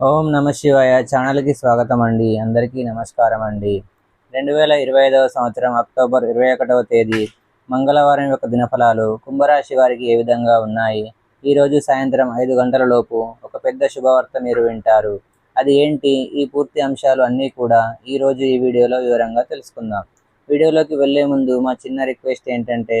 ఓం నమ శివాయ. ఛానల్కి స్వాగతం అండి అందరికీ నమస్కారం అండి రెండు వేల ఇరవై ఐదవ సంవత్సరం అక్టోబర్ ఇరవై ఒకటవ తేదీ. మంగళవారం యొక్క దినఫలాలు కుంభరాశి వారికి ఏ విధంగా ఉన్నాయి? ఈరోజు సాయంత్రం ఐదు గంటల లోపు ఒక పెద్ద శుభవార్త మీరు వింటారు. అది ఏంటి? ఈ పూర్తి అంశాలు అన్నీ కూడా ఈరోజు ఈ వీడియోలో వివరంగా తెలుసుకుందాం. వీడియోలోకి వెళ్ళే ముందు మా చిన్న రిక్వెస్ట్ ఏంటంటే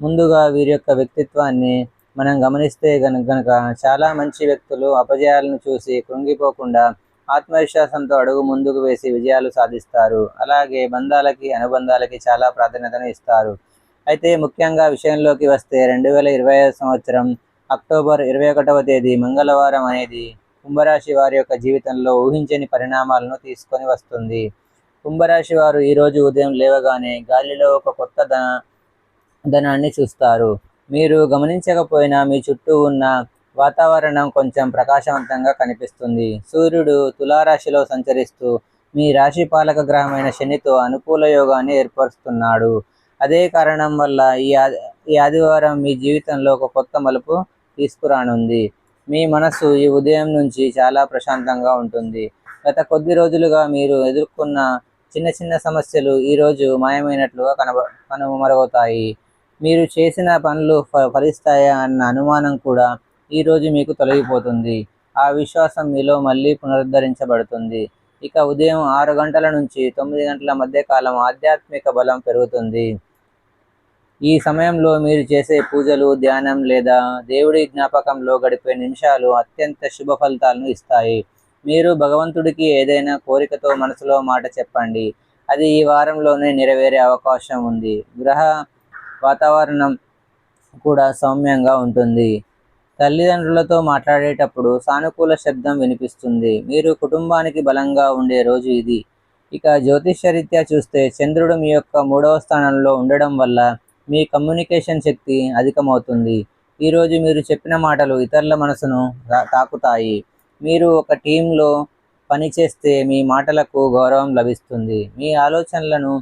ముందుగా వీరి యొక్క వ్యక్తిత్వాన్ని మనం గమనిస్తే గనుక గనక చాలా మంచి వ్యక్తులు అపజయాలను చూసి కృంగిపోకుండా ఆత్మవిశ్వాసంతో అడుగు ముందుకు వేసి విజయాలు సాధిస్తారు. అలాగే బంధాలకి అనుబంధాలకి చాలా ప్రాధాన్యతను ఇస్తారు. అయితే ముఖ్యంగా విషయంలోకి వస్తే రెండు వేల ఇరవై ఐదు సంవత్సరం అక్టోబర్ ఇరవై ఒకటవ తేదీ మంగళవారం అనేది కుంభరాశి వారి యొక్క జీవితంలో ఊహించని పరిణామాలను తీసుకొని వస్తుంది. కుంభరాశి వారు ఈరోజు ఉదయం లేవగానే గాలిలో ఒక కొత్త ధన ధనాన్ని చూస్తారు. మీరు గమనించకపోయినా మీ చుట్టూ ఉన్న వాతావరణం కొంచెం ప్రకాశవంతంగా కనిపిస్తుంది. సూర్యుడు తులారాశిలో సంచరిస్తూ మీ రాశి పాలక గ్రహమైన శనితో అనుకూల యోగాన్ని ఏర్పరుస్తున్నాడు. అదే కారణం వల్ల ఈ ఈ ఆదివారం మీ జీవితంలో ఒక కొత్త మలుపు తీసుకురానుంది. మీ మనసు ఈ ఉదయం నుంచి చాలా ప్రశాంతంగా ఉంటుంది. గత కొద్ది రోజులుగా మీరు ఎదుర్కొన్న చిన్న చిన్న సమస్యలు ఈరోజు మాయమైనట్లుగా కనబ కనుమరుగవుతాయి. మీరు చేసిన పనులు ఫ ఫలిస్తాయా అన్న అనుమానం కూడా ఈరోజు మీకు తొలగిపోతుంది. ఆ విశ్వాసం మీలో మళ్ళీ పునరుద్ధరించబడుతుంది. ఇక ఉదయం ఆరు గంటల నుంచి తొమ్మిది గంటల మధ్య కాలం ఆధ్యాత్మిక బలం పెరుగుతుంది. ఈ సమయంలో మీరు చేసే పూజలు ధ్యానం లేదా దేవుడి జ్ఞాపకంలో గడిపే నిమిషాలు అత్యంత శుభ ఫలితాలను ఇస్తాయి. మీరు భగవంతుడికి ఏదైనా కోరికతో మనసులో మాట చెప్పండి. అది ఈ వారంలోనే నెరవేరే అవకాశం ఉంది. గ్రహ వాతావరణం కూడా సౌమ్యంగా ఉంటుంది. తల్లిదండ్రులతో మాట్లాడేటప్పుడు సానుకూల శబ్దం వినిపిస్తుంది. మీరు కుటుంబానికి బలంగా ఉండే రోజు ఇది. ఇక జ్యోతిష్యరీత్యా చూస్తే చంద్రుడు మీ యొక్క మూడవ స్థానంలో ఉండడం వల్ల మీ కమ్యూనికేషన్ శక్తి అధికమవుతుంది. ఈరోజు మీరు చెప్పిన మాటలు ఇతరుల మనసును తాకుతాయి. మీరు ఒక టీంలో పనిచేస్తే మీ మాటలకు గౌరవం లభిస్తుంది. మీ ఆలోచనలను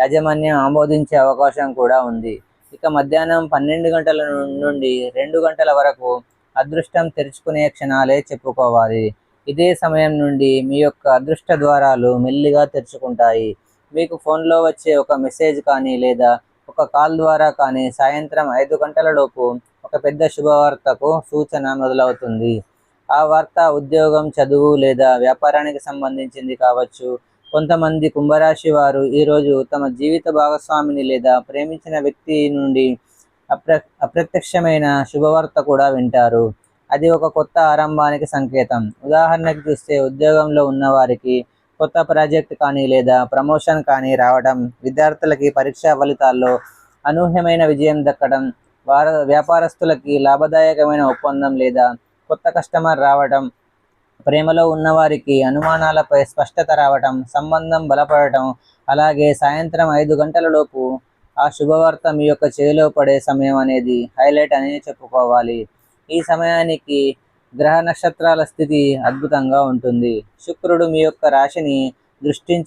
యాజమాన్యం ఆమోదించే అవకాశం కూడా ఉంది. ఇక మధ్యాహ్నం పన్నెండు గంటల నుండి రెండు గంటల వరకు అదృష్టం తెరుచుకునే క్షణాలే చెప్పుకోవాలి. ఇదే సమయం నుండి మీ యొక్క అదృష్ట ద్వారాలు మెల్లిగా తెరుచుకుంటాయి. మీకు ఫోన్లో వచ్చే ఒక మెసేజ్ కానీ లేదా ఒక కాల్ ద్వారా కానీ సాయంత్రం ఐదు గంటలలోపు ఒక పెద్ద శుభవార్తకు సూచన మొదలవుతుంది. ఆ వార్త ఉద్యోగం చదువు లేదా వ్యాపారానికి సంబంధించింది కావచ్చు కొంతమంది కుంభరాశి వారు ఈరోజు తమ జీవిత భాగస్వామిని లేదా ప్రేమించిన వ్యక్తి నుండి అప్ర అప్రత్యక్షమైన శుభవార్త కూడా వింటారు. అది ఒక కొత్త ఆరంభానికి సంకేతం. ఉదాహరణకు చూస్తే ఉద్యోగంలో ఉన్నవారికి కొత్త ప్రాజెక్ట్ కానీ లేదా ప్రమోషన్ కానీ రావడం విద్యార్థులకి పరీక్షా ఫలితాల్లో అనూహ్యమైన విజయం దక్కడం వార వ్యాపారస్తులకి లాభదాయకమైన ఒప్పందం లేదా కొత్త కస్టమర్ రావడం ప్రేమలో ఉన్నవారికి అనుమానాలపై స్పష్టత రావటం సంబంధం బలపడటం అలాగే సాయంత్రం ఐదు గంటలలోపు ఆ శుభవార్త మీ యొక్క చేలో పడే సమయం అనేది హైలైట్ అని చెప్పుకోవాలి. ఈ సమయానికి గ్రహ నక్షత్రాల స్థితి అద్భుతంగా ఉంటుంది. శుక్రుడు మీ యొక్క రాశిని దృష్టించ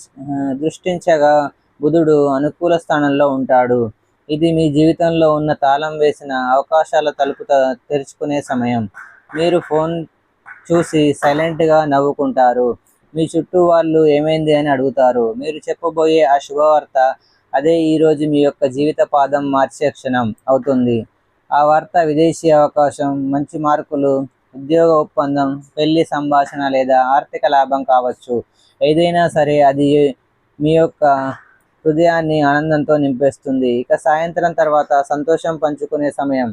దృష్టించగా బుధుడు అనుకూల స్థానంలో ఉంటాడు. ఇది మీ జీవితంలో ఉన్న తాళం వేసిన అవకాశాల తలుపు తెరుచుకునే సమయం. మీరు ఫోన్ చూసి సైలెంట్గా నవ్వుకుంటారు. మీ చుట్టూ వాళ్ళు ఏమైంది అని అడుగుతారు. మీరు చెప్పబోయే ఆ శుభవార్త అదే ఈరోజు మీ యొక్క జీవిత పాదం మార్చే క్షణం అవుతుంది. ఆ వార్త విదేశీ అవకాశం మంచి మార్కులు ఉద్యోగ ఒప్పందం పెళ్ళి సంభాషణ లేదా ఆర్థిక లాభం కావచ్చు. ఏదైనా సరే అది మీ యొక్క హృదయాన్ని ఆనందంతో నింపేస్తుంది. ఇక సాయంత్రం తర్వాత సంతోషం పంచుకునే సమయం.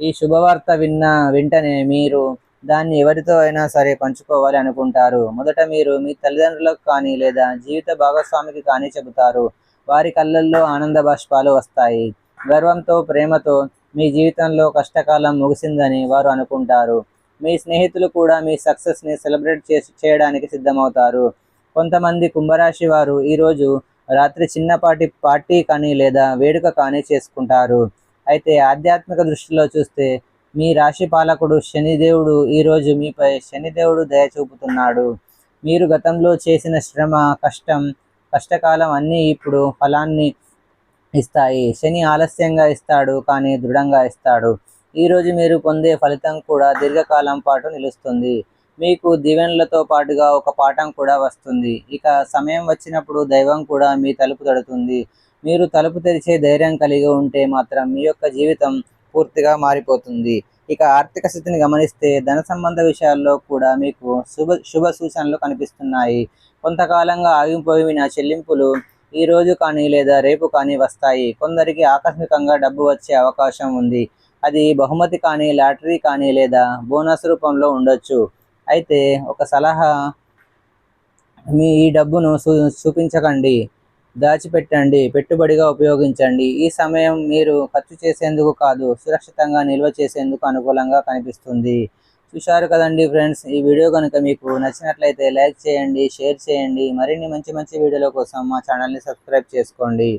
ఈ శుభవార్త విన్న వెంటనే మీరు దాన్ని ఎవరితో అయినా సరే పంచుకోవాలి అనుకుంటారు. మొదట మీరు మీ తల్లిదండ్రులకు కానీ లేదా జీవిత భాగస్వామికి కానీ చెబుతారు. వారి కళ్ళల్లో ఆనంద బాష్పాలు వస్తాయి. గర్వంతో ప్రేమతో మీ జీవితంలో కష్టకాలం ముగిసిందని వారు అనుకుంటారు. మీ స్నేహితులు కూడా మీ సక్సెస్ని సెలబ్రేట్ చేసి చేయడానికి సిద్ధమవుతారు. కొంతమంది కుంభరాశి వారు ఈరోజు రాత్రి చిన్నపాటి పార్టీ కానీ లేదా వేడుక కానీ చేసుకుంటారు. అయితే ఆధ్యాత్మిక దృష్టిలో చూస్తే మీ రాశి పాలకుడు శనిదేవుడు ఈరోజు మీపై శనిదేవుడు దయ చూపుతున్నాడు. మీరు గతంలో చేసిన శ్రమ కష్టం కష్టకాలం అన్నీ ఇప్పుడు ఫలాన్ని ఇస్తాయి. శని ఆలస్యంగా ఇస్తాడు కానీ దృఢంగా ఇస్తాడు. ఈరోజు మీరు పొందే ఫలితం కూడా దీర్ఘకాలం పాటు నిలుస్తుంది. మీకు దీవెనలతో పాటుగా ఒక పాఠం కూడా వస్తుంది. ఇక సమయం వచ్చినప్పుడు దైవం కూడా మీ తలుపు తడుతుంది. మీరు తలుపు తెరిచే ధైర్యం కలిగి ఉంటే మాత్రం మీ యొక్క జీవితం పూర్తిగా మారిపోతుంది. ఇక ఆర్థిక స్థితిని గమనిస్తే ధన సంబంధ విషయాల్లో కూడా మీకు శుభ శుభ సూచనలు కనిపిస్తున్నాయి. కొంతకాలంగా ఆగిపోయిన చెల్లింపులు ఈ రోజు కానీ లేదా రేపు కానీ వస్తాయి. కొందరికి ఆకస్మికంగా డబ్బు వచ్చే అవకాశం ఉంది. అది బహుమతి కానీ లాటరీ కానీ లేదా బోనస్ రూపంలో ఉండొచ్చు. అయితే ఒక సలహా మీ ఈ డబ్బును చూపించకండి దాచిపెట్టండి పెట్టుబడిగా ఉపయోగించండి. ఈ సమయం మీరు ఖర్చు చేసేందుకు కాదు సురక్షితంగా నిల్వ చేసేందుకు అనుకూలంగా కనిపిస్తుంది. చూశారు కదండి ఫ్రెండ్స్ ఈ వీడియో కనుక మీకు నచ్చినట్లయితే లైక్ చేయండి షేర్ చేయండి. మరిన్ని మంచి మంచి వీడియోల కోసం మా ఛానల్ని సబ్స్క్రైబ్ చేసుకోండి.